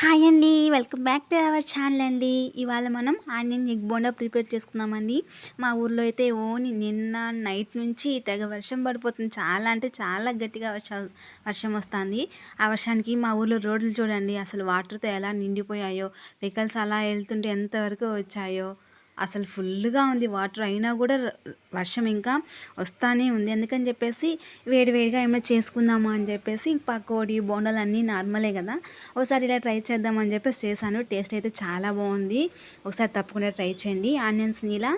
Hi అండి welcome back to our channel అండి. ఇవాళ మనం ఆనియన్ ఎగ్ బోండా ప్రిపేర్ చేసుకుందామండి. మా ఊర్లో అయితే ఓని నిన్న నైట్ నుంచి తెగ వర్షం పడిపోతుంది. చాలా అంటే చాలా గట్టిగా వర్ష వర్షం వస్తుంది. ఆ వర్షానికి మా ఊర్లో రోడ్లు చూడండి అసలు వాటర్తో ఎలా నిండిపోయాయో వెహికల్స్ అలా వెళ్తుంటే ఎంతవరకు వచ్చాయో. అసలు ఫుల్గా ఉంది. వాటర్ అయినా కూడా వర్షం ఇంకా వస్తానే ఉంది. అందుకని చెప్పేసి వేడి వేడిగా ఏమైనా చేసుకుందామా అని చెప్పేసి పకోడీ బోండాలు అన్నీ నార్మలే కదా. ఒకసారి ఇలా ట్రై చేద్దామని చెప్పేసి చేశాను. టేస్ట్ అయితే చాలా బాగుంది. ఒకసారి తప్పకుండా ట్రై చేయండి. ఆనియన్స్ని ఇలా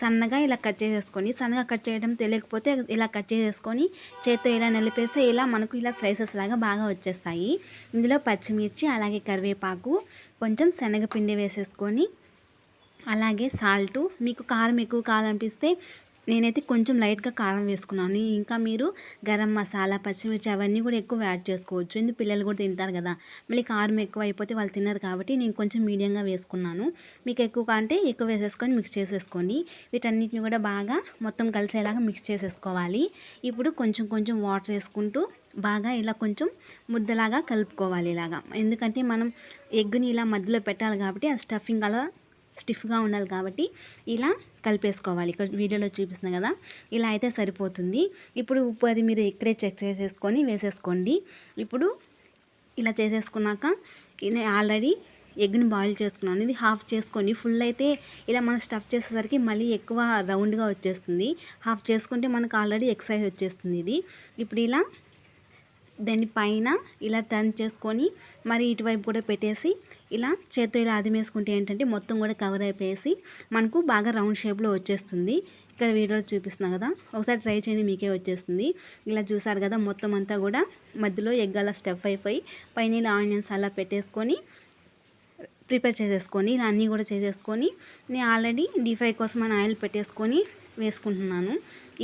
సన్నగా ఇలా కట్ చేసేసుకొని సన్నగా కట్ చేయడం తెలియకపోతే ఇలా కట్ చేసేసుకొని చేత్తో ఇలా నలిపేస్తే ఇలా మనకు ఇలా స్లైసెస్ లాగా బాగా వచ్చేస్తాయి. ఇందులో పచ్చిమిర్చి అలాగే కరివేపాకు కొంచెం శనగపిండి వేసేసుకొని అలాగే సాల్టు. మీకు కారం ఎక్కువ కావాలనిపిస్తే నేనైతే కొంచెం లైట్గా కారం వేసుకున్నాను. ఇంకా మీరు గరం మసాలా పచ్చిమిర్చి అవన్నీ కూడా ఎక్కువ యాడ్ చేసుకోవచ్చు. ఎందుకు పిల్లలు కూడా తింటారు కదా. మళ్ళీ కారం ఎక్కువ అయిపోతే వాళ్ళు తిన్నారు కాబట్టి నేను కొంచెం మీడియంగా వేసుకున్నాను. మీకు ఎక్కువ అంటే ఎక్కువ వేసేసుకొని మిక్స్ చేసేసుకోండి. వీటన్నిటిని కూడా బాగా మొత్తం కలిసేలాగా మిక్స్ చేసేసుకోవాలి. ఇప్పుడు కొంచెం కొంచెం వాటర్ వేసుకుంటూ బాగా ఇలా కొంచెం ముద్దలాగా కలుపుకోవాలి ఇలాగా. ఎందుకంటే మనం ఎగ్గుని ఇలా మధ్యలో పెట్టాలి కాబట్టి ఆ స్టఫింగ్ అలా స్టిఫ్గా ఉండాలి కాబట్టి ఇలా కలిపేసుకోవాలి. ఇక్కడ వీడియోలో చూపిస్తున్నా కదా ఇలా అయితే సరిపోతుంది. ఇప్పుడు ఉప్పు అది మీరు ఇక్కడే చెక్ చేసేసుకొని వేసేసుకోండి. ఇప్పుడు ఇలా చేసేసుకున్నాక ఆల్రెడీ ఎగ్ని బాయిల్ చేసుకున్నాను. ఇది హాఫ్ చేసుకొని ఫుల్ అయితే ఇలా మనం స్టఫ్ చేసేసరికి మళ్ళీ ఎక్కువ రౌండ్గా వచ్చేస్తుంది. హాఫ్ చేసుకుంటే మనకు ఆల్రెడీ ఎక్సైజ్ వచ్చేస్తుంది ఇది. ఇప్పుడు ఇలా దాని పైన ఇలా టర్న్ చేసుకొని మరి ఇటువైపు కూడా పెట్టేసి ఇలా చేత్తో ఇలా అదిమేసుకుంటే ఏంటంటే మొత్తం కూడా కవర్ అయిపోయేసి మనకు బాగా రౌండ్ షేప్లో వచ్చేస్తుంది. ఇక్కడ వీడియోలో చూపిస్తున్నా కదా. ఒకసారి ట్రై చేయండి మీకే వచ్చేస్తుంది. ఇలా చూసారు కదా మొత్తం అంతా కూడా మధ్యలో ఎగ్గాల స్టఫ్ అయిపోయి పైన ఇలా ఆనియన్స్ అలా పెట్టేసుకొని ప్రిపేర్ చేసేసుకొని ఇలా అన్నీ కూడా చేసేసుకొని నేను ఆల్రెడీ డీప్ ఫ్రై కోసం అని ఆయిల్ పెట్టేసుకొని వేసుకుంటున్నాను.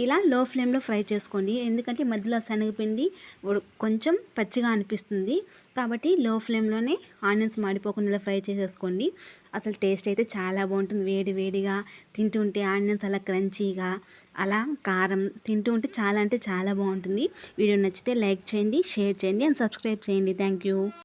ఇలా లో ఫ్లేమ్లో ఫ్రై చేసుకోండి. ఎందుకంటే మధ్యలో శనగపిండి కొంచెం పచ్చిగా అనిపిస్తుంది. కాబట్టి లో ఫ్లేమ్లోనే ఆనియన్స్ మాడిపోకుండా ఫ్రై చేసేసుకోండి. అసలు టేస్ట్ అయితే చాలా బాగుంటుంది. వేడి వేడిగా తింటుంటే ఆనియన్స్ అలా క్రంచీగా అలా కారం తింటూ ఉంటే చాలా అంటే చాలా బాగుంటుంది. వీడియో నచ్చితే లైక్ చేయండి షేర్ చేయండి అండ్ సబ్స్క్రైబ్ చేయండి. Thank you.